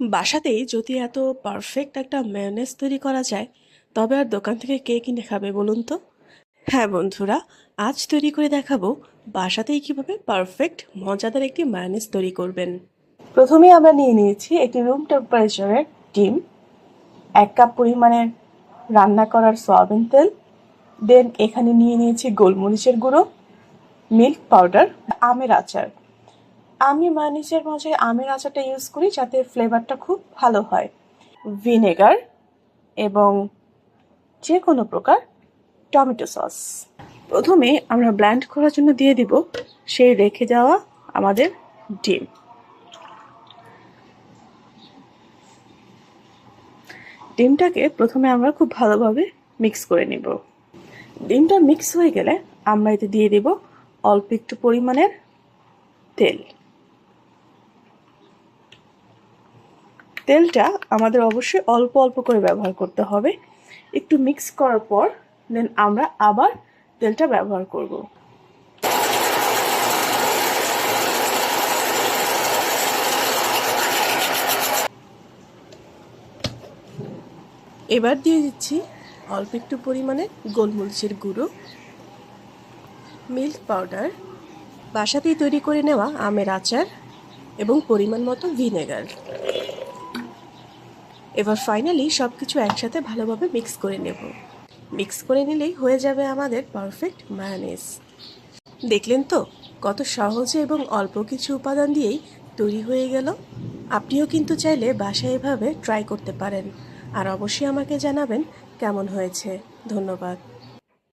বাসাতেই যদি এত পারফেক্ট একটা মেয়োনেজ তৈরি করা যায়, তবে আর দোকান থেকে কে কিনে খাবে বলুন তো? হ্যাঁ বন্ধুরা, আজ তৈরি করে দেখাবো বাসাতেই কীভাবে পারফেক্ট মজাদার একটি মায়োনেজ তৈরি করবেন। প্রথমে আমরা নিয়ে নিয়েছি একটি রুম টেম্পারেচারের ডিম, এক কাপ পরিমাণের রান্না করার সয়াবিন তেল দেন এখানে নিয়ে নিয়েছি গোলমরিচের গুঁড়ো মিল্ক পাউডার আমের আচার। আমি মায়োনিজের মাঝে আমের আচারটা ইউজ করি যাতে ফ্লেভারটা খুব ভালো হয়। ভিনেগার এবং যে কোনো প্রকার টমেটো সস প্রথমে আমরা ব্ল্যান্ড করার জন্য দিয়ে দিব সেই রেখে যাওয়া আমাদের ডিম। ডিমটাকে প্রথমে আমরা খুব ভালোভাবে মিক্স করে নেব। ডিমটা মিক্স হয়ে গেলে আমরা এতে দিয়ে দেব অল্প একটু পরিমাণের তেল। তেলটা আমাদের অবশ্যই অল্প অল্প করে ব্যবহার করতে হবে। একটু মিক্স করার পর দেন আমরা আবার তেলটা ব্যবহার করব। এবার দিয়ে দিচ্ছি অল্প একটু পরিমাণে গোলমরিচের গুঁড়ো মিল্ক পাউডার বাসাতেই তৈরি করে নেওয়া আমের আচার এবং পরিমাণ মতো ভিনেগার এবার ফাইনালি সব কিছু একসাথে ভালোভাবে মিক্স করে নেব। মিক্স করে নিলেই হয়ে যাবে আমাদের পারফেক্ট মায়োনেজ দেখলেন তো, কত সহজে এবং অল্প কিছু উপাদান দিয়েই তৈরি হয়ে গেল। আপনিও কিন্তু চাইলে বাসায় এভাবে ট্রাই করতে পারেন। আর অবশ্যই আমাকে জানাবেন কেমন হয়েছে। ধন্যবাদ।